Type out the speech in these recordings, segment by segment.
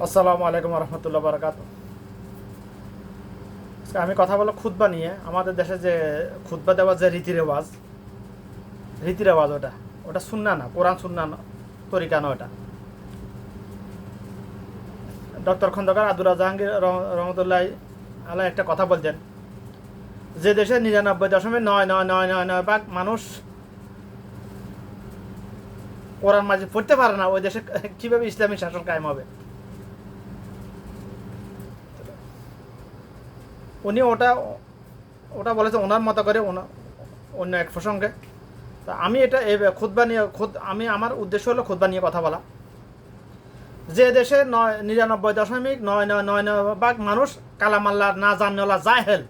আসসালামু আলাইকুম রহমতুল্লাহ বারকাত আমি কথা বলো খুতবা নিয়ে। আমাদের দেশে যে খুতবা দেওয়ার যে রীতি রেওয়াজ রীতি রেওয়াজ ওটা। ওটা শুননা না, কোরআন শুননা না, তরিকা না ওটা। ডক্টর খন্দকার আদুরা জাহাঙ্গীর রহ- রহমতুল্লাহ আল্লাহ একটা কথা বলছেন যে দেশে নিরানব্বই দশমিক নয় নয় নয় নয় নয় ভাগ মানুষ কোরআন মাঝে পড়তে পারে না, ওই দেশে কীভাবে ইসলামী শাসন কায়েম হবে? উনি ওটা ওটা বলেছে ওনার মতো করে অন্য এক প্রসঙ্গে। তা আমি এটা এই খুদ্া নিয়ে খুদ আমি আমার উদ্দেশ্য হলো খুদ্া নিয়ে কথা বলা। যে দেশে নয়, নিরানব্বই দশমিক নয় নয় নয় নয় ভাগ মানুষ কালামাল্লা না জানলা জাহেল।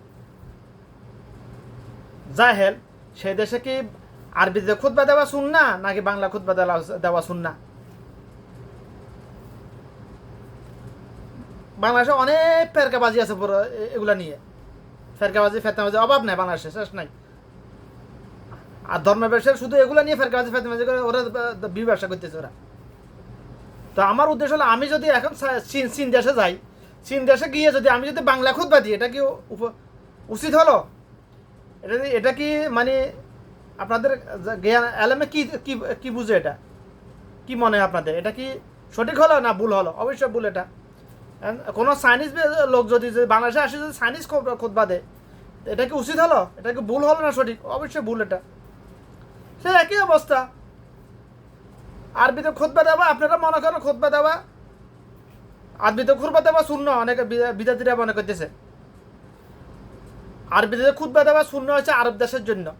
জাহেল, সে দেশে কি আরবিতে খুদ্া দেওয়া শুন না নাকি বাংলা খুদ্া দেওয়া দেওয়া শুন না বাংলাদেশে অনেক ফেরকাবাজি আছে পুরো এগুলা নিয়ে। ফেরকাবাজি ফেতনাবাজি অভাব নাই বাংলাদেশে, শেষ নাই। আর ধর্মের ব্যবসায় শুধু এগুলা নিয়ে ফেরকাবাজি, ফেতনাবাজি করে, ওরা বি ব্যবসা করতেছে ওরা। তো আমার উদ্দেশ্য হলো, আমি যদি এখন চীন চীন দেশে যাই, চীন দেশে গিয়ে যদি আমি যদি বাংলা খুদবা দিই, এটা কি উচিত হলো? এটা এটা কি মানে আপনাদের জ্ঞান এলামে কি কি বুঝে এটা? কি মনে হয় আপনাদের? এটা কি সঠিক হলো না ভুল হলো? অবশ্যই ভুল এটা। কোনো চাইনিজ লোক যদি বাংলাদেশে আসে যদি চাইনিজ খুদবা তো এটা কি উচিত হলো? এটা কি ভুল হলো না সঠিক? অবশ্যই ভুল এটা। সে একই অবস্থা। আরবিতে খুদবা দেওয়া আপনারা মনে করেন খুদবা দেওয়া আরবিতে খুদবা দেওয়া শূন্য, অনেকে বিদা- বিদ্যার্থীরা মনে করতেছে। আরবিতে খুদবা দেওয়া শূন্য হচ্ছে আরব দেশের জন্য।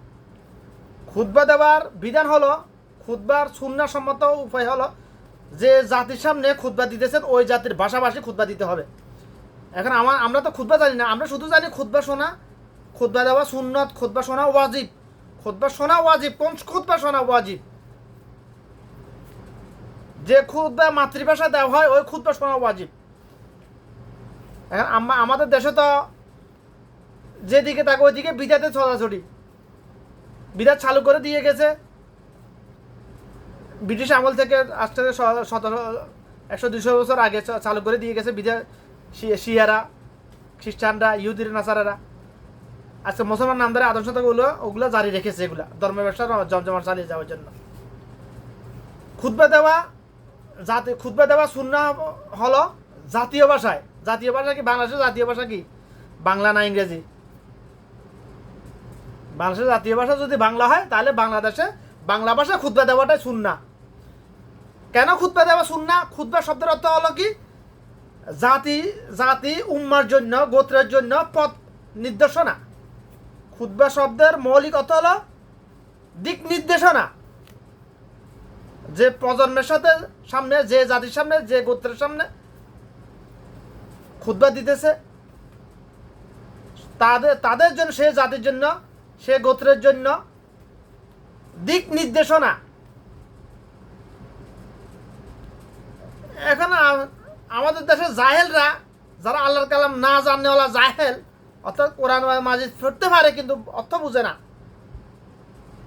খুদবা দেওয়ার বিধান হলো খুদবার সম্মত উপায় হলো যে জাতির সামনে খুদবা দিতেছেন, ওই জাতির ভাষাভাষী খুদবা দিতে হবে। এখন আমার আমরা তো খুদবা জানি না, আমরা শুধু জানি খুদবা শোনা। খুদবা দেওয়া সুন্নত খুদবা শোনা ওয়াজিব। খুদবা শোনা ওয়াজিব, কোন খুদবা শোনা ওয়াজিব? যে খুদবা মাতৃভাষা দেওয়া হয়, ওই খুদবা শোনা ওয়াজিব। এখন আমাদের দেশে তো যেদিকে তাকে ওইদিকে বিদাতে ছড়াছড়ি। বিরাট চালু করে দিয়ে গেছে। ব্রিটিশ আমল থেকে আজ থেকে সতেরো, একশো দুশো বছর আগে চালু করে দিয়ে গেছে বিদা শিয়ারা, খ্রিস্টানরা, ইহুদির, নাসারারা। আজকে মুসলমান নামদারে আদর্শতাগুলো, ওগুলো জারি রেখেছে এগুলা। ধর্ম ব্যবসা জমজমাট চালিয়ে যাওয়ার জন্য। খুতবা দেওয়া জাতি, খুতবা দেওয়া শূন্য হলো জাতীয় ভাষায়। জাতীয় ভাষা কি বাংলাদেশের জাতীয় ভাষা কি? বাংলা না ইংরেজি? বাংলাদেশের জাতীয় ভাষা যদি বাংলা হয়, তাহলে বাংলাদেশে বাংলা ভাষা খুতবা দেওয়াটাই শুননা কেন খুতবা দেওয়া শুননা খুতবা শব্দের অর্থ হলো কি? জাতি জাতি উম্মার জন্য, গোত্রের জন্য পথ নির্দেশনা। খুতবা শব্দের মৌলিক অর্থ হলো দিক নির্দেশনা। যে প্রজন্মের সাথে সামনে, যে জাতির সামনে, যে গোত্রের সামনে খুতবা দিতেছে, তাদের তাদের জন্য, সে জাতির জন্য, সে গোত্রের জন্য দিক নির্দেশনা। এখন আমাদের দেশের জাহেলরা, যারা আল্লাহর কালাম না জাননেওয়ালা জাহেল, অর্থাৎ কোরআন মাজিদ পড়তে পারে কিন্তু অর্থ বুঝে না।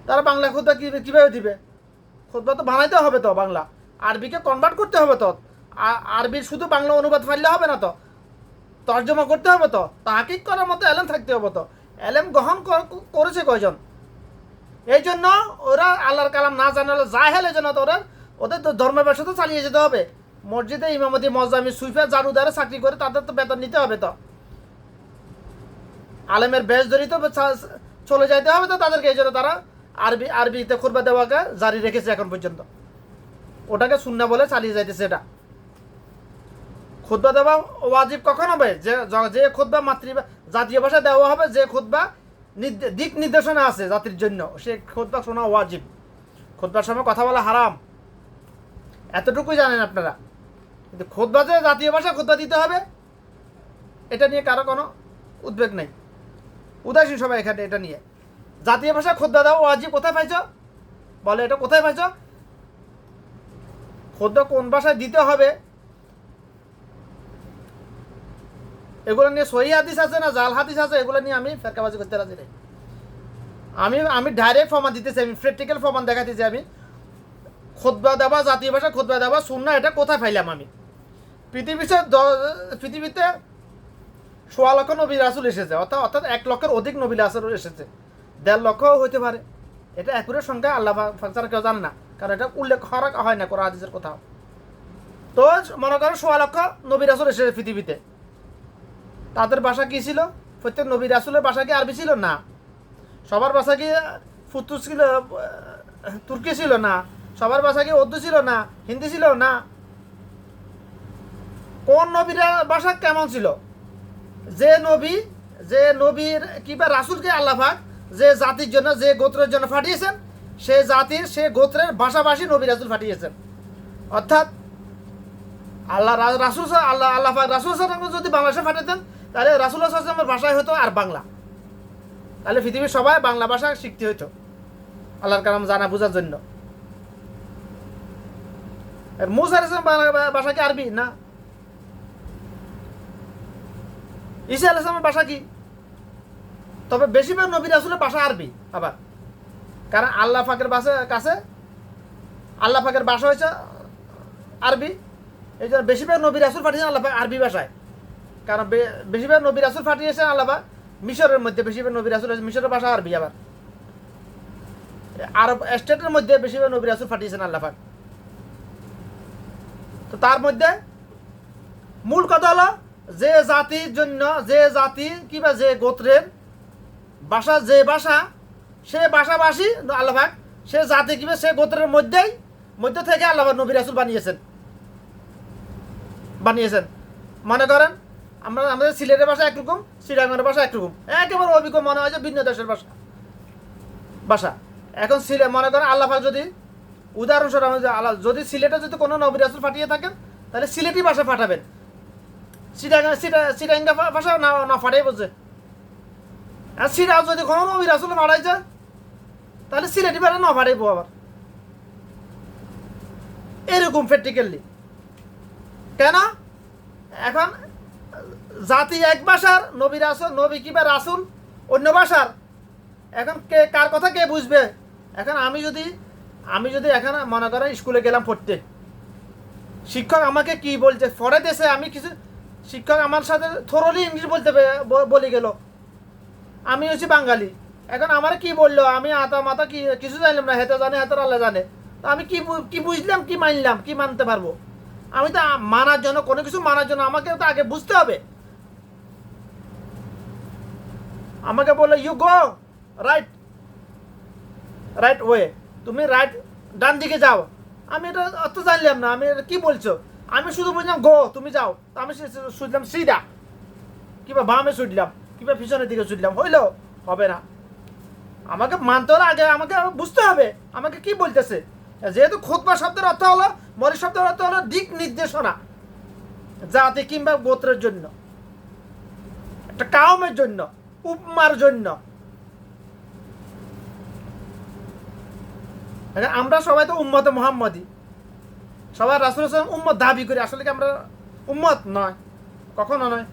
তারা বাংলা খুদবা কি কীভাবে দিবে? খুদবা তো বানাইতে হবে তো বাংলা। আরবিকে কনভার্ট করতে হবে তো। আরবির শুধু বাংলা অনুবাদ ফাইলে হবে না তো। তর্জমা করতে হবে তো। তাহাকিক করার মতো এলেম থাকতে হবে তো। এলেম গ্রহণ কর- করেছে কয়জন? এই জন্য ওরা আল্লাহর কালাম না জানালে জাহেল, এই জন্য তো ওরা ওদের ধর্মের ব্যবসা তো চালিয়ে যেতে হবে। মসজিদে ইমামতি মজামি সুইফে জারুদারে চাকরি করে, তাদের তো বেতন নিতে হবে তো। আলেমের বেশ ধরি তো চলে যাইতে হবে তো তাদেরকে, এই জন্য তারা আরবি আরবিতে খুরবা দেওয়াকে জারি রেখেছে এখন পর্যন্ত। ওটাকে শূন্য বলে চালিয়ে যাইতেছে এটা। খুদ্া দেওয়া ওয়াজিব কখন হবে? যে য- খুদ্া মাতৃ জাতীয় ভাষা দেওয়া হবে, যে খুদ্া দিক নির্দেশনা আছে জাতির জন্য, সে খুদ্া শোনা ওয়াজিব। খুদ্বার সময় কথা বলা হারাম। এতটুকুই জানেন আপনারা। কিন্তু খুদ্া যে জাতীয় ভাষা খোদবা দিতে হবে। এটা নিয়ে কারও কোনো উদ্বেগ নেই। উদাসীন সবাই এখানে এটা নিয়ে। জাতীয় ভাষা খুদ্া দেওয়া ওয়াজিব কোথায় পাইছ? বলে, এটা কোথায় পাইছ? খুদ্া কোন ভাষায় দিতে হবে? এগুলো নিয়ে সহি হাদিস আছে না, জাল হাদিস আছে, এগুলো নিয়ে আমি ফেরকাবাজি করতে রাজি নেই। আমি আমি ডাইরেক্ট ফরমান দিতেছি, আমি প্র্যাকটিক্যাল ফরমান দেখাতেছি আমি। খোদবা দেওয়া, জাতীয় ভাষা খোদবা দেওয়া শূন্য এটা কোথায় পাইলাম আমি? পৃথিবীতে পৃথিবীতে সোয়া লক্ষ নবী রাসুল এসেছে, অর্থাৎ অর্থাৎ এক লক্ষের অধিক নবী রাসুল এসেছে। দেড় লক্ষও হইতে পারে। এটা একুরের সংখ্যা, আল্লাহ ফাঁকসার কেউ জানে না, কারণ এটা উল্লেখ হওয়ার হয় না কোনো হাদিসের কোথাও। তো মনে করো সোয়া লক্ষ নবী রাসুল এসেছে পৃথিবীতে। তাদের ভাষা কি ছিল? প্রত্যেক নবী রাসুলের ভাষা কি আরবি ছিল? না। সবার ভাষা কি ফুতুস ছিল তুর্কি ছিল? না। সবার ভাষা কি উর্দু ছিল? না। হিন্দি ছিল? না। কোন নবীর ভাষা কেমন ছিল? যে নবী, যে নবীর কিংবা রাসুলকে আল্লাহাক যে জাতির জন্য, যে গোত্রের জন্য ফাটিয়েছেন সে জাতির, সে গোত্রের ভাষাভাষী নবী রাসুল পাঠিয়েছেন। অর্থাৎ আল্লাহ রাসুল আল্লাহ আল্লাহ রাসুল যদি বাংলাদেশে পাঠাতেন, তাহলে রাসুল সাল্লামের ভাষায় হতো আর বাংলা। তাহলে পৃথিবীর সবাই বাংলা ভাষা শিখতে হতো আল্লাহর কালাম জানা বোঝার জন্য। মুসা বাংলা ভাষা কি আরবি? না। ঈসা আলাইসলামের ভাষা কি? তবে বেশিরভাগ নবী রাসুলের ভাষা আরবি, আবার। কারণ আল্লাহ ফাকের বাসে কাছে, আল্লাহ ফাকের ভাষা হয়েছে আরবি। এই জন্য বেশিরভাগ নবী রাসুল পাঠিয়েছেন আল্লাহ আরবি ভাষায়। কারণ বেশিরভাগ নবী রাসুল পাঠিয়েছেন আল্লাহ মিশরের মধ্যে, বেশিরভাগ নবী রাসুল মিশরের ভাষা আরবি, আবার। আরব স্টেটের মধ্যে বেশিরভাগ নবী রাসুল পাঠিয়েছেন আল্লাহ তো তার মধ্যে মূল কথা হলো যে জাতির জন্য, যে জাতি কিংবা যে গোত্রের ভাষা যে ভাষা সে ভাষাভাষী আল্লাহাক সে জাতি কিংবা সে গোত্রের মধ্যেই, মধ্য থেকে আল্লাহ নবী রাসুল বানিয়েছেন। বানিয়েছেন। মনে করেন, আমরা আমাদের সিলেটের ভাষা একরকম শ্রীরাঙ্গনের ভাষা একরকম। একেবারে অভিজ্ঞ মনে হয় যে ভিন্ন দেশের ভাষা। ভাষা। এখন সিলে মনে করেন আল্লাহাক যদি উদাহরণস্বরূপ আল্লাহ যদি সিলেটে যদি কোনো নবী রাসুল পাঠিয়ে থাকেন, তাহলে সিলেটি ভাষা পাঠাবেন। সিটাঙ্গা সিটা ভাষা না না ফাটাই বোঝে আর সিটাও যদি কোনো নবী রাসুল মারাই যায়, তাহলে সিলেটি ভাষা না ফাটাইবো আবার। এরকম প্র্যাকটিক্যালি কেন? এখন জাতি এক ভাষার নবী রাসুল নবী কিবা রাসুল, অন্য ভাষার এখন কে, কার কথা কে বুঝবে? এখন আমি যদি আমি যদি এখন মনে করেন স্কুলে গেলাম পড়তে। শিক্ষক আমাকে কি বলছে? দেশে আমি কিছু শিক্ষক আমার সাথে থরলি ইংলিশ বলতে বলে গেল। আমি হচ্ছি বাঙালি। এখন আমার কি বলল? আমি আতা মাতা কি কিছু জানলাম না হেতে জানে হেতে আল্লাহ জানে। তা আমি কি কি বুঝলাম, কি মানলাম, কি মানতে পারব? আমি তো মানার জন্য, কোনো কিছু মানার জন্য আমাকে তো আগে বুঝতে হবে। আমাকে বলল you go right right way তুমি রাইট ডান দিকে যাও। আমি এটা অত জানলাম না, আমি কি বলছো? আমি শুধু বুঝলাম গো, তুমি যাও। আমি সে- সে- শুনলাম, সিধা। কিংবা বামে ছুটলাম কিংবা পিছনের দিকে ছুটলাম হইল? হবে না। আমাকে মানতে হলে আগে আমাকে বুঝতে হবে, আমাকে কি বলতেছে? যেহেতু খুতবা শব্দের অর্থ হলো মরি শব্দের অর্থ হলো দিক নির্দেশনা, জাতি কিংবা গোত্রের জন্য, একটা কাউমের জন্য, উপমার জন্য। আমরা সবাই তো উম্মতে মোহাম্মদী। সবাই রাসুল হাসান উম্মত দাবি করি, আসলে কি আমরা উম্মত? নয়। কখনো নয়।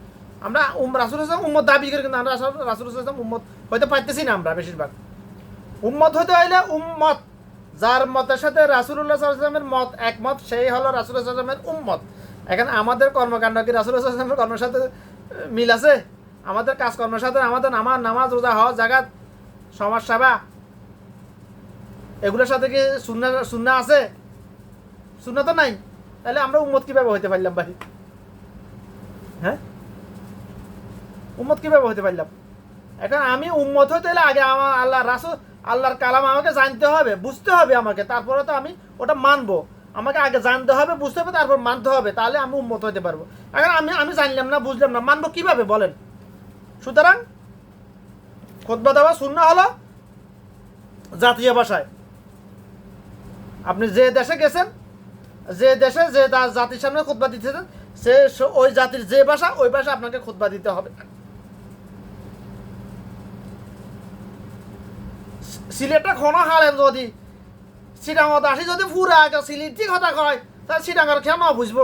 আমরা রাসুল হাসান উম্মত দাবি করি, কিন্তু আমরা রাসুল হাসান উম্মত হয়তো পারতেছি না আমরা বেশিরভাগ। উম্মত হতে হইলে উম্মত। যার মতের সাথে রাসুল্লাহ সাল্লামের মত একমত, সেই হলো রাসুল্লাহ সাল্লামের উম্মত। এখন আমাদের কর্মকাণ্ড কি রাসুল্লাহ সাল্লামের কর্মের সাথে মিল আছে? আমাদের কাজকর্মের সাথে আমাদের নামাজ নামাজ, রোজা হওয়া জাগাত সমাজ সেবা, এগুলোর সাথে কি শূন্য শূন্য আছে? শূন্য তো নাই? তাহলে আমরা উম্মত কীভাবে হইতে পারলাম ভাই? হ্যাঁ? উম্মত কীভাবে হতে পারলাম? এখন আমি উম্মত হতে হলে আগে আমার আল্লাহ রাসুল আল্লাহর কালাম আমাকে জানতে হবে, বুঝতে হবে আমাকে। তারপরে তো আমি ওটা মানবো। আমাকে আগে জানতে হবে, বুঝতে হবে, তারপর মানতে হবে। তাহলে আমি উন্মত হতে পারব। এখন আমি আমি জানলাম না, বুঝলাম না, মানবো কীভাবে? বলেন। সুতরাং খোদবা দেওয়া শূন্য হলো জাতীয় ভাষায়। আপনি যে দেশে গেছেন যে দেশে যে জাতির সামনে খুতবা দিতেছেন, সে ওই জাতির যে ভাষা, ওই ভাষা আপনাকে খুতবা দিতে হবে। সিলেটটা কোনো হালেন যদি। সিটাঙত আসি যদি ফুরা সিলেটি কথা কয়, তাহলে সিটাঙের কেন বুঝব।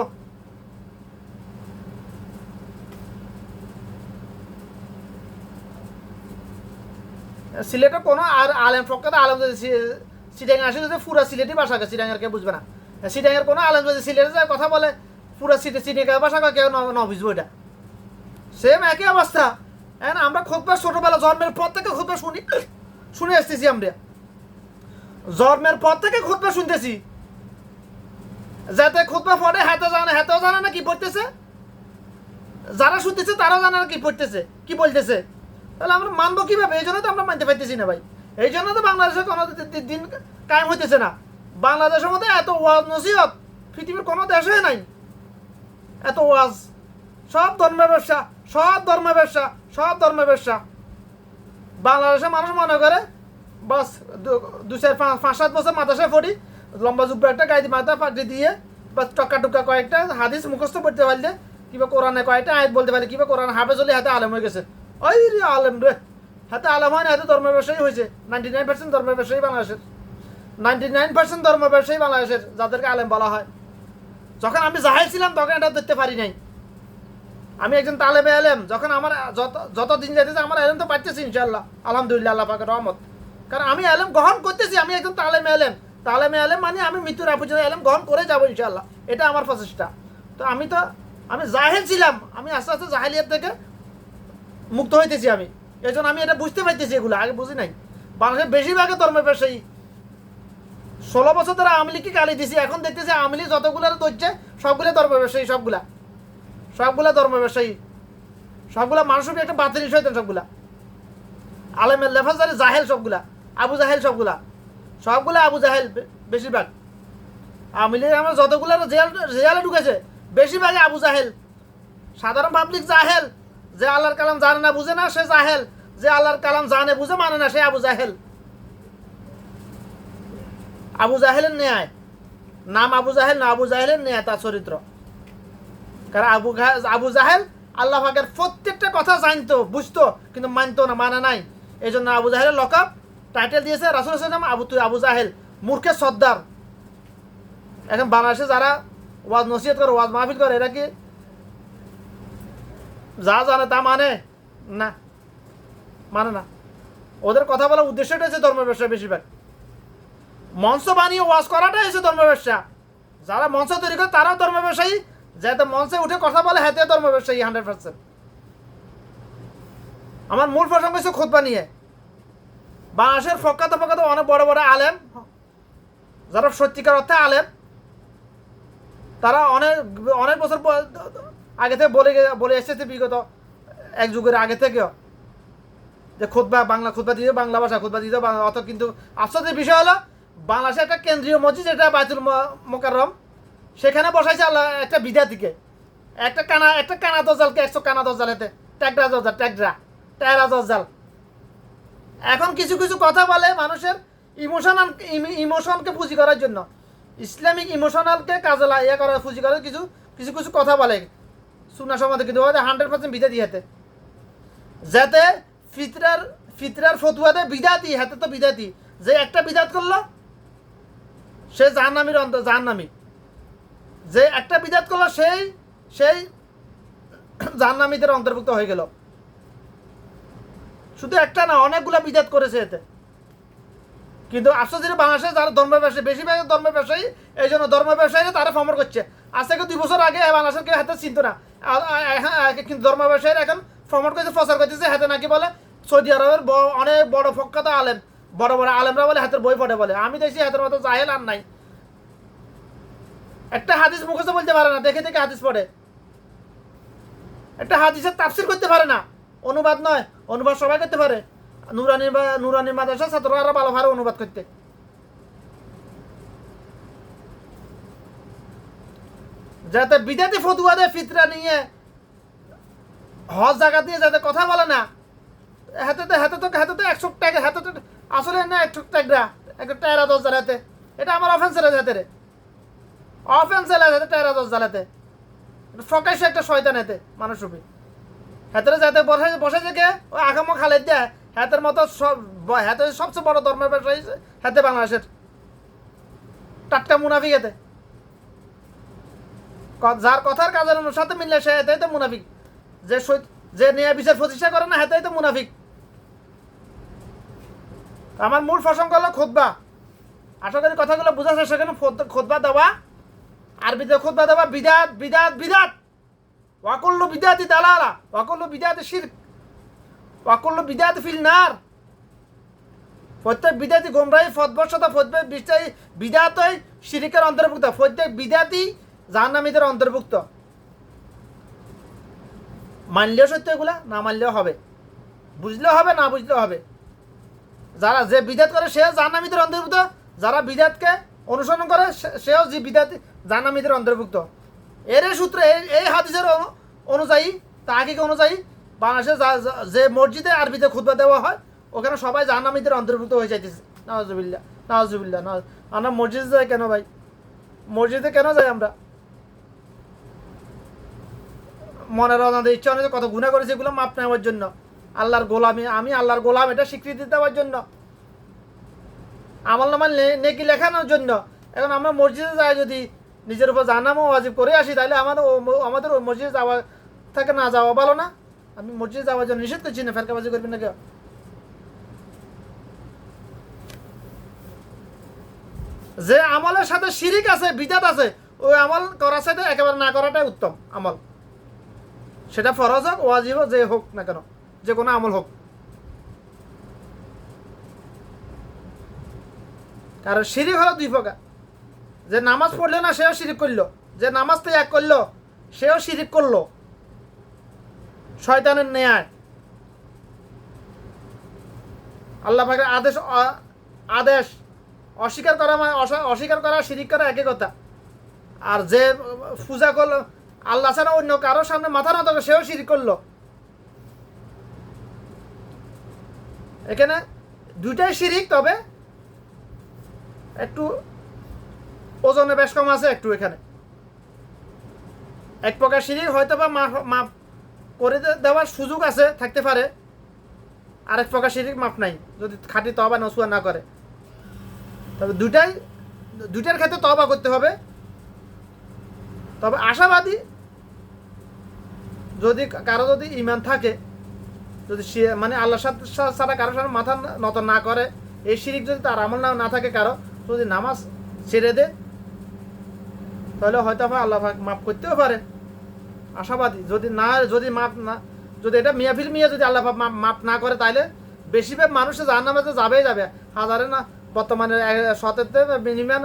সিলেটে কোনো আর আলেম ফক্কাতে আলেম যদি সিটাং আসে যদি পুরা সিলেটি ভাষাকে সিটাঙের কে বুঝবে না। সিটাঙের কোনো আলেম যদি সিলেটে যায়, কথা বলে। পুরো সিটে সিটে কেউ বাসা কেউ ন- বুঝব এটা। সেম একই অবস্থা। এখন আমরা খুববা ছোটবেলা জন্মের পর থেকে খুববা শুনি শুনে আসতেছি আমরা। জন্মের পর থেকে খুতবা শুনতেছি। যাতে খুতবা পড়ে হাতে জানে হাতেও জানে না কি পড়তেছে। যারা শুনতেছে, তারাও জানে না কি পড়তেছে, কি বলতেছে। তাহলে আমরা মানবো কীভাবে? এই জন্য তো আমরা মানতে পারতেছি না ভাই। এই জন্য তো বাংলাদেশে কোনো দিন কায়েম হইতেছে না। বাংলাদেশের মধ্যে এত ওয়াজ নসিহত পৃথিবীর কোনো দেশে নাই। এত ওয়াজ। সব ধর্মের ব্যবসা, সব ধর্মের ব্যবসা, সব ধর্মের ব্যবসা। বাংলাদেশের মানুষ মনে করে, বাস, দু- চার পাঁচ সাত বছর মাথায় ফড়ি লম্বা জুব্বা একটা গাইদি মাথা পাটি দিয়ে বা টক্কা টুক্কা কয়েকটা হাদিস মুখস্থ করতে পারলে, কিবা কোরআনে কয়েকটা আয়াত বলতে পারলে, কিবা কোরআন হাফে চলে হাতে আলেম হয়ে গেছে। ওই রে আলেম রে। হাতে আলেম হয় না হাতে ধর্মের ব্যবসায়ী হয়েছে। নাইনটি নাইন পার্সেন্ট ধর্মের ব্যবসায়ী বাংলাদেশের। নাইনটি নাইন পার্সেন্ট ধর্ম ব্যবসায়ী বাংলাদেশের, যাদেরকে আলেম বলা হয়। যখন আমি জাহেল ছিলাম, তখন এটা দেখতে পারি নাই। আমি একজন তালেবে আলেম, যখন আমার যত যত দিন যেতেছে আমার আলেম তো পাচ্ছেছি ইনশাল্লাহ আলহামদুলিল্লাহ, আল্লাহ পাকের রহমত। কারণ আমি আলেম গ্রহণ করতেছি, আমি একজন তালেমে আলেম। তালেমে আলেম মানে আমি মৃত্যুর আগে পর্যন্ত আলেম গ্রহণ করে যাব ইনশাল্লাহ এটা আমার প্রচেষ্টা। তো আমি তো, আমি জাহেল ছিলাম, আমি আস্তে আস্তে জাহেলিয়াত থেকে মুক্ত হইতেছি আমি। এই আমি এটা বুঝতে পারতেছি এগুলো, আগে বুঝি নাই। বাংলাদেশের বেশিরভাগে ধর্মের ব্যবসায়ী ষোলো বছর ধরে আওয়ামী লীগকে গালি দিছি, এখন দেখতেছি আমলি যতগুলো ধরছে সবগুলো ধর্ম ব্যবসায়ী, সবগুলা। সবগুলা ধর্ম ব্যবসায়ী। সবগুলা মানুষের একটা বাতিল শৈতান সবগুলা। আলেমের লেফাজারি জাহেল সবগুলা, আবু জাহেল সবগুলা। সবগুলা আবু জাহেল বেশিরভাগ। আওয়ামী লীগ আমার যতগুলো জেল জেলে ঢুকেছে, বেশিরভাগই আবু জাহেল। সাধারণ পাবলিক জাহেল, যে আল্লাহর কালাম জানে না, বুঝে না, সে জাহেল। যে আল্লাহর কালাম জানে, বুঝে মানে না, সে আবু জাহেল। আবু জাহেলের ন্যায়। নাম আবু জাহেল, না আবু জাহেলের ন্যায় তার চরিত্র। কারণ আবু আবু জাহেল আল্লাহ পাকের প্রত্যেকটা কথা জানতো, বুঝতো, কিন্তু মানতো না মানে নাই। এই জন্য আবু জাহেলের লকআপ টাইটেল দিয়েছে রাসুল নাম আবু তুই আবু জাহেল, মূর্খের সর্দার। এখন বাংলাদেশে যারা ওয়াজ নসিহত করে, ওয়াজ মাহফিল করে, এরা কি যা জানে তা মানে? না। মানে না। ওদের কথা বলার উদ্দেশ্যটা হচ্ছে ধর্ম ব্যবসা বেশিরভাগ। মঞ্চ বানিয়ে ওয়াজ করাটাই হচ্ছে ধর্ম ব্যবসা। যারা মঞ্চ তৈরি করে তারাও ধর্ম ব্যবসায়ী। যাতে মঞ্চে উঠে কথা বলে হাতে ধর্ম ব্যবসায়ী হান্ড্রেড পার্সেন্ট আমার মূল প্রসঙ্গ হচ্ছে খুতবা নিয়ে। বাংলাদেশের ফকাত ফকাত অনেক বড় বড় আলেম, যারা সত্যিকার অর্থে আলেম, তারা অনেক অনেক বছর আগে থেকে বলে বলে এসেছে বিগত এক যুগের আগে থেকেও। যে খুতবা, বাংলা খুতবা দিতে বাংলা ভাষা খুতবা দিতে অত কিন্তু আশ্চর্যের বিষয় হলো বাংলাদেশে একটা কেন্দ্রীয় মসজিদ যেটা বাইতুল মোকাররম, সেখানে বসাইছে আল্লাহ একটা বিদ্যার্থীকে একটা কানা একটা কানা দজালকে একশো কানা দজালেতে ট্যাগরা দজাল ট্যাগরা ট্যাগরা দজাল এখন কিছু কিছু কথা বলে মানুষের ইমোশনাল ইমোশনকে পুঁজি করার জন্য। ইসলামিক ইমোশনালকে কাজে ইয়ে করার, পুঁজি করার কিছু কিছু কিছু কথা বলে। শোনা সমাধে কিন্তু হান্ড্রেড পার্সেন্ট বিদা দিয়েতে যাতে ফিতরার ফিতরার ফতুয়াতে বিদাতি হাতে তো বিদাতি যে একটা বিদাত করল সে জাহান্নামীর অন্ত জাহান্নামী। যে একটা বিদাত করল, সেই সেই জাহান্নামীদের অন্তর্ভুক্ত হয়ে গেল। শুধু একটা না, অনেকগুলো বিদাত করেছে এতে। কিন্তু আশ্চর্য বাংলাদেশে যারা ধর্ম ব্যবসায়ী, বেশিরভাগ ধর্ম ব্যবসায়ী, এই জন্য ধর্ম ব্যবসায়ীরা তারা ফমর করছে। আজ থেকে দুই বছর আগে বাংলাদেশের কেউ হাতে চিনত না? কিন্তু ধর্ম ব্যবসায়ীরা এখন ফমর করছে, প্রচার করতেছে, হাতে নাকি বলে সৌদি আরবের অনেক বড় ফক্কাত আলেম। বড় বড় আলেমরা বলে, হাতের বই পড়ে বলে। আমি দেখছি হাতের মতো জাহেল আর নাই। একটা হাদিস মুখস্থ বলতে পারে না, দেখে দেখে হাদিস পড়ে। একটা হাদিসের তাফসির করতে পারে না। অনুবাদ নয়, অনুবাদ সবাই করতে পারে। নুরানি বা নুরানি মাদ্রাসা ছাত্ররা ভালো ভালো অনুবাদ করতে। যাতে বিদাতি ফতুয়া দেয়, ফিতরা নিয়ে হজ জায়গা দিয়ে যাতে কথা বলে না। হাতে তো হাতে তো হাতে তো একশো টাকা, হাতে তো আসলে না একশো টাকা একটা টায়রা দশ হাতে এটা আমার অফেন্সের হাতে রে। অফেন্স এলাকাতে টায়রা দশ জ্বালাতে ফকাশে একটা শয়তান এতে, মানুষ রূপী হাতের যাতে বসে বসে থেকে ও আগামো খালে দেয়, হাতের মতো সব হাতের সবচেয়ে বড় ধর্মের ব্যবসায়ী হাতে বাংলাদেশের। টাটকা মুনাফিক এতে। যার কথার কাজের সাথে মিললে সে এটাই তো মুনাফিক। যে যে নিয়ে বিচার প্রতিষ্ঠা করে না, হেতাই তো মুনাফিক। আমার মূল প্রসঙ্গ হলো খোদবা আশা করি কথাগুলো বোঝা যায় সেখানে খোদ- খোদবা দেওয়া, আরবিতে খুতবা দেওয়া, বিদাত বিদাত বিদাত। ওয়াকুল্লু বিদাতি দালালা, ওয়াকুল্লু বিদাতি শিরক, ওয়াকুল্লু বিদাতি ফিল নার। প্রত্যেক বিদাতি গোমরাই ফতবর্ষতা প্রত্যেক বিদায় বিদাতই শিরিকের অন্তর্ভুক্ত, প্রত্যেক বিদাতি জাহান্নামীদের অন্তর্ভুক্ত। মানলেও সত্য এগুলা, না মানলেও হবে। বুঝলেও হবে, না বুঝলেও হবে। যারা যে বিদাত করে, সেও জাহান্নামীদের অন্তর্ভুক্ত। যারা বিদাতকে অনুসরণ করে সেও যে বিদাত জাহান্নামীদের অন্তর্ভুক্ত। এর সূত্রে এই- হাদিসের অনু- অনুযায়ী, তাহাকিক অনুযায়ী, বাংলাদেশে যা- মসজিদে আরবিতে খুতবা দেওয়া হয়, ওখানে সবাই জাহান্নামীদের অন্তর্ভুক্ত হয়ে যাইতেছে। নওয়াজুবিল্লা নওয়াজুবিল্লা নওয়াজ আমরা মসজিদে যাই কেন ভাই? মসজিদে কেন যাই আমরা? মনের অনাদের ইচ্ছা অনুযায়ী কত গুণা করেছে এগুলো মাপ নেওয়ার জন্য। আল্লাহর গোলামি, আমি আল্লাহর গোলাম, এটা স্বীকৃতি দেওয়ার জন্য। আমল নামা নেকি লেখানোর জন্য। এখন আমরা মসজিদে যাই যদি নিজের উপর জানামো ওয়াজিব করে আসি, তাহলে আমাদের আমাদের মসজিদে যাওয়া থেকে না, যাওয়া ভালো না? আমি মসজিদে যাওয়ার জন্য নিষেধ করছি না ফেরকাবাজি করবি না কেউ যে আমলের সাথে শিরিক আছে, বিদাত আছে, ওই আমল করার সাথে একেবারে না করাটাই উত্তম আমল। সেটা ফরজ হোক, ওয়াজিব যে হোক না কেন। যে কোনো আমল হোক। কারণ শিরিক হলো দুই প্রকার। যে নামাজ পড়ল না সেও শিরিক করল, যে নামাজ তো এক করল, সেও শিরিক করল। শয়তানের ন্যায়। আল্লাহ পাকের আদেশ আদেশ অস্বীকার করা মানে অস্বীকার করা, শিরিক করা একই কথা। আর যে পূজা করল, আল্লাহ ছাড়া অন্য কারোর সামনে মাথা না থাকে সেও শিরিক করল। এখানে দুইটাই শিরিক, তবে একটু ওজনে বেশ কম আছে একটু এখানে। এক প্রকার শিরিক হয়তো বা মাফ করে দেওয়ার সুযোগ আছে, থাকতে পারে। আরেক প্রকার শিরিক মাপ নাই, যদি খাঁটি তবা নসুয়া না করে। তবে দুটাই দুইটার ক্ষেত্রে তবা করতে হবে। তবে আশাবাদী যদি কারও যদি ইমান থাকে যদি সে মানে আল্লাহ ছাড়া কারোর সাথে মাথা নত না করে, এই শিরিক যদি তার আমল না না থাকে কারও যদি নামাজ ছেড়ে দে, তাহলে হয়তো আল্লাহ মাফ করতেও পারে। আশাবাদী, যদি না, যদি মাপ না, যদি এটা মিয়াফিল মিয়া যদি আল্লাহ মাপ না করে তাহলে বেশিরভাগ মানুষে জাহান নামে তো যাবেই যাবে। হাজারে না, বর্তমানে শতেতে মিনিমাম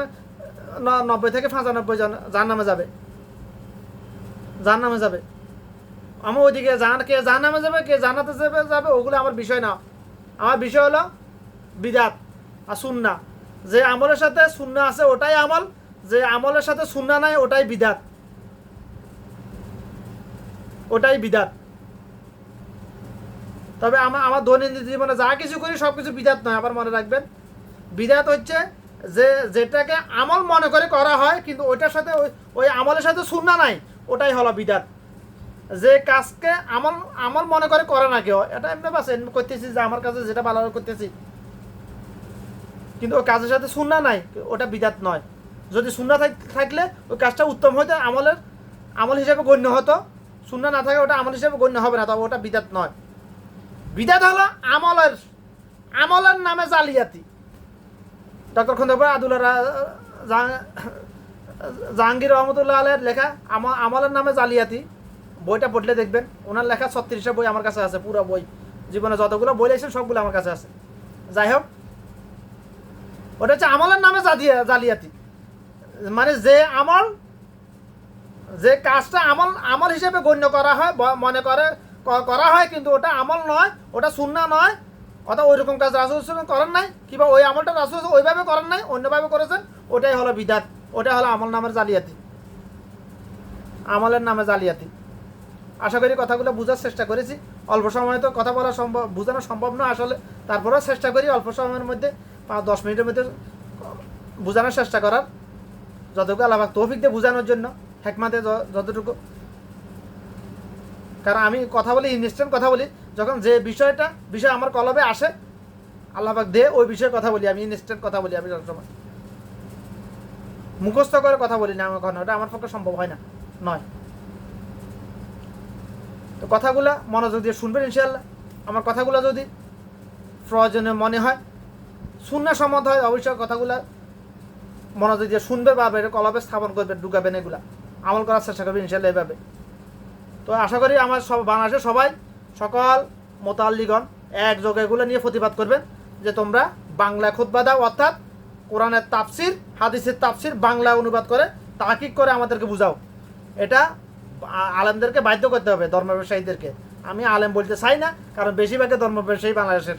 নব্বই থেকে পঁচানব্বই জন জাহান নামে যাবে। জাহান নামে যাবে। আমার ওইদিকে জান, কে জাহান নামে যাবে, কে জানাতে যাবে যাবে, ওগুলো আমার বিষয় না। আমার বিষয় হলো বিদাত আর সুন্না। যে আমলের সাথে সুন্না আছে, ওটাই আমল। যে আমলের সাথে সুন্না নাই, ওটাই বিদাত। ওটাই বিদাত। তবে আমার আমার দৈনন্দিন জীবনে যা কিছু করি, সব কিছু বিদাত নয়, আবার মনে রাখবেন। বিদাত হচ্ছে যে, যেটাকে আমল মনে করে করা হয়, কিন্তু ওইটার সাথে ওই ওই আমলের সাথে সুন্না নাই, ওটাই হলো বিদাত। যে কাজকে আমার আমার মনে করে করে না কেউ। এটা এমনি বাস, এমনি করতেছি যে আমার কাছে যেটা ভালো করতেছি। কিন্তু ওই কাজের সাথে সুন্না নাই, ওটা বিদাত নয়। যদি থাক- থাকলে ওই কাজটা উত্তম হতো আমলের, আমল হিসেবে গণ্য হতো। সুন্না না থাকে, ওটা আমল হিসেবে গণ্য হবে না, তবে ওটা বিদাত নয়। বিদাত হলো আমলের আমলের নামে জালিয়াতি। ডক্টর খন্দকার আদুল্লাহ রা- জাহাং- জাহাঙ্গীর রহমতুল্লাহ আলের লেখা আমা- আমলের নামে জালিয়াতি। বইটা পড়লে দেখবেন, ওনার লেখা ছত্রিশটা বই আমার কাছে আছে, পুরো বই। জীবনে যতগুলো বই লিখেছেন, সবগুলো আমার কাছে আছে। যাই হোক, ওটা হচ্ছে আমলের নামে জাদিয়া জালিয়াতি। মানে যে আমল, যে কাজটা আমল আমল হিসেবে গণ্য করা হয় মনে করে করা হয়, কিন্তু ওটা আমল নয়, ওটা সুন্না নয়। অর্থাৎ ওই রকম কাজ রাসুল করেন নাই, কিংবা ওই আমলটা রাসুল ওইভাবে করেন নাই, অন্যভাবে করেছেন, ওটাই হলো বিদাত, ওটাই হলো আমল নামের জালিয়াতি। আমলের নামে জালিয়াতি। আশা করি কথাগুলো বোঝার চেষ্টা করেছি। অল্প সময়ে তো কথা বলা সম্ভব বোঝানো সম্ভব না আসলে। তারপরেও চেষ্টা করি অল্প সময়ের মধ্যে পাঁচ, দশ মিনিটের মধ্যে বোঝানোর চেষ্টা করার। যতটুকু আল্লাহ তৌফিক দিয়ে বোঝানোর জন্য, হেকমাতে যতটুকু। কারণ আমি কথা বলি ইনস্ট্যান্ট কথা বলি, যখন যে বিষয়টা বিষয় আমার কলবে আসে, আল্লাহ পাক দে ওই বিষয়ে কথা বলি আমি ইনস্ট্যান্ট কথা বলি আমি সবসময়। মুখস্থ করে কথা বলি না, আমার কখনো ওটা আমার পক্ষে সম্ভব হয় না, নয়। তো কথাগুলা মনোযোগ দিয়ে শুনবেন ইনশাল্লাহ আমার কথাগুলো যদি প্রয়োজনীয় মনে হয় শূন্য সম্মত হয়, অবশ্যই কথাগুলা মনোযোগ দিয়ে শুনবে বা কলবে, স্থাপন করবে, ঢুকাবেন এগুলা। আমল করার চেষ্টা করবে ইনশাল্লাহ এভাবে। তো আশা করি আমার সব বাংলাদেশের সবাই, সকল মোতাল্লিগণ একযোগে এগুলো নিয়ে প্রতিবাদ করবেন যে তোমরা বাংলায় খুতবা দাও, অর্থাৎ কোরআনের তাফসির, হাদিসের তাফসির বাংলা অনুবাদ করে তাকিক করে আমাদেরকে বুঝাও। এটা আলেমদেরকে বাধ্য করতে হবে ধর্ম ব্যবসায়ীদেরকে। আমি আলেম বলতে চাই না, কারণ বেশিরভাগই ধর্ম ব্যবসায়ী বাংলাদেশের।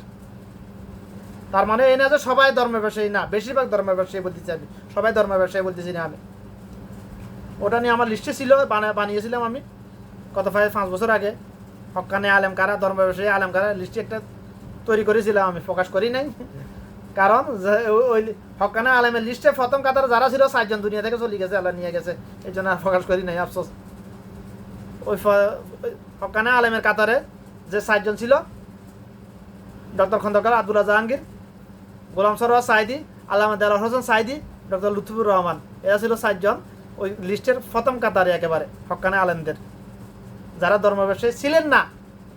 তার মানে এই না যে সবাই ধর্ম ব্যবসায়ী না, বেশিরভাগ ধর্ম ব্যবসায়ী বলতেছি আমি। সবাই ধর্ম ব্যবসায়ী বলতেছি না আমি। ওটা নিয়ে আমার লিস্টে ছিল, বানা- বানিয়েছিলাম আমি কত ফাইভ পাঁচ বছর আগে। হকানে আলেম কারা, ধর্ম ব্যবসায়ী আলেম কারা লিস্টে একটা তৈরি করেছিলাম আমি, প্রকাশ করি নাই। কারণ ওই হকানে আলেমের লিস্টে প্রথম কাতার যারা ছিল, চারজন দুনিয়া থেকে চলে গেছে, আল্লাহ নিয়ে গেছে। এই জন্য আর প্রকাশ করি নাই, আফসোস। ওই হকানে আলেমের কাতারে যে চারজন ছিল, ডক্টর খন্দকার আব্দুল্লাহ জাহাঙ্গীর গোলাম সরোয়ার সাইদি, আল্লামা দেলার হোসেন সাইদি, ডক্টর লুৎফুর রহমান। এরা ছিল চারজন ওই লিস্টের প্রথম কাতারে একেবারে হকানে আলেমদের। যারা ধর্ম ব্যবসায়ী ছিলেন না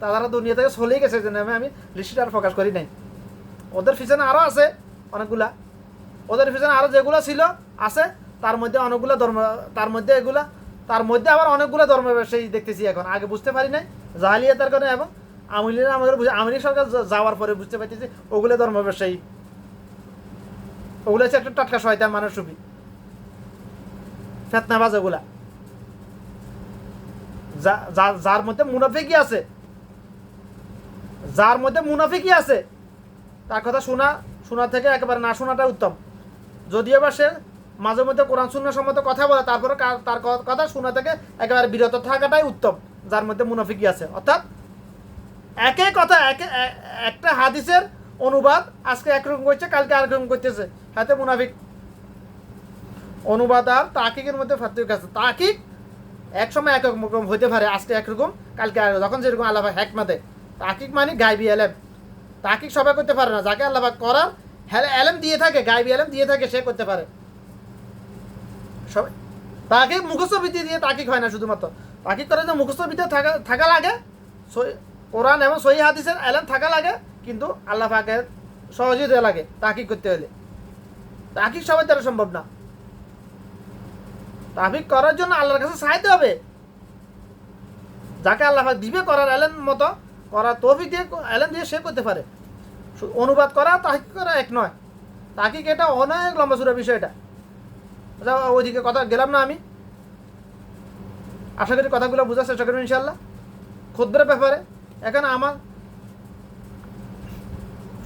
তারা দুনিয়া থেকে চলেই গেছে জন্য আমি আমি লিস্টটা আর প্রকাশ করি নাই। ওদের পিছনে আরও আছে অনেকগুলা। ওদের পিছনে আরও যেগুলো ছিল, আছে, তার মধ্যে অনেকগুলো ধর্ম তার মধ্যে এগুলা তার মধ্যে আবার অনেকগুলো ধর্ম ব্যবসায়ী দেখতেছি এখন। আগে বুঝতে পারি নাই, জাহালিয়াতার কারণে এবং আমিলের আমাদের আমিলি সরকার যাওয়ার পরে বুঝতে পারতেছি ওগুলো ধর্ম ব্যবসায়ী। ওগুলো হচ্ছে একটা টাটকা শয়তান মানুষ ছবি। ফেতনাবাজ ওগুলা যার মধ্যে মুনাফিকই আছে। যার মধ্যে মুনাফিকই আছে। তার কথা শোনা শোনা থেকে একেবারে না শোনাটা উত্তম। যদিও বা সে মাঝে মধ্যে কোরআন শূন্য সম্মত কথা বলে, তারপরে তার কথা শোনা থেকে একেবারে বিরত থাকাটাই উত্তম, যার মধ্যে মুনাফিকই আছে। অর্থাৎ একে কথা, একে একটা হাদিসের অনুবাদ আজকে একরকম করছে, কালকে আরেকরকম করতেছে। হাতে মুনাফিক। অনুবাদ আর তাকিকের মধ্যে পার্থক্য আছে। তাকিক এক সময় এক রকম হতে পারে, আজকে একরকম, কালকে আর যখন যেরকম আল্লাহ হ্যাকমাতে তাকিক মানে গাইবি এলেম। তাকিক সবাই করতে পারে না। যাকে আল্লাহ করার হ্যালে এলেম দিয়ে থাকে, গাইবি এলেম দিয়ে থাকে, সে করতে পারে। সবাই। তাকে মুখস্থ বিদ্যা দিয়ে তাকিক হয় না শুধুমাত্র। তাকিক করে যে মুখস্থ বিদ্যা থাকা থাকা লাগে কোরআন এবং সহি হাদিসের এলেম থাকা লাগে, কিন্তু আল্লাহ পাকের সহযোগিতা লাগে তাকিক করতে হলে। তাকিক সবাই দ্বারা সম্ভব না। তাফিক করার জন্য আল্লাহর কাছে সাহায্য হবে। যাকে আল্লাহ দিবে করার এলেন মতো, করার তৌফিক দিয়ে এলেন দিয়ে সে করতে পারে। অনুবাদ করা তাহিক করা এক নয়। তাকিক এটা অনেক লম্বা সুরা বিষয় এটা। আচ্ছা, ওইদিকে কথা গেলাম না আমি। আশা করি কথাগুলো বোঝার চেষ্টা করবেন ইনশাল্লাহ ক্ষুদ্র ব্যাপারে এখানে আমার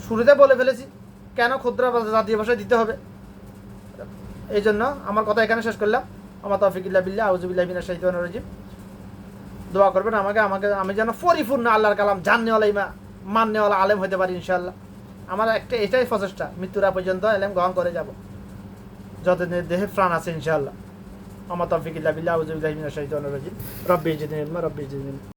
শুরুতে বলে ফেলেছি কেন ক্ষুদ্র জাতীয় ভাষায় দিতে হবে। এই জন্য আমার কথা এখানে শেষ করলাম। আমার তফিকুল্লাহ বিল্লাহ আউজুবিল্লাহ বিনা শাহিদান রাজিম। দোয়া করবেন আমাকে আমাকে আমি যেন পরিপূর্ণ আল্লাহর কালাম জাননেওয়ালা ইমা মাননেওয়ালা আলেম হতে পারি ইনশাল্লাহ আমার একটা এটাই প্রচেষ্টা মৃত্যুরা পর্যন্ত এলেম গ্রহণ করে যাব। যতদিন দেহে প্রাণ আছে ইনশাল্লাহ আমার তফিকুল্লাহ বিল্লাহ আউজুবিল্লাহ বিনা শাহিদান রাজিম। রব্বি জিদিন রব্বি জিদিন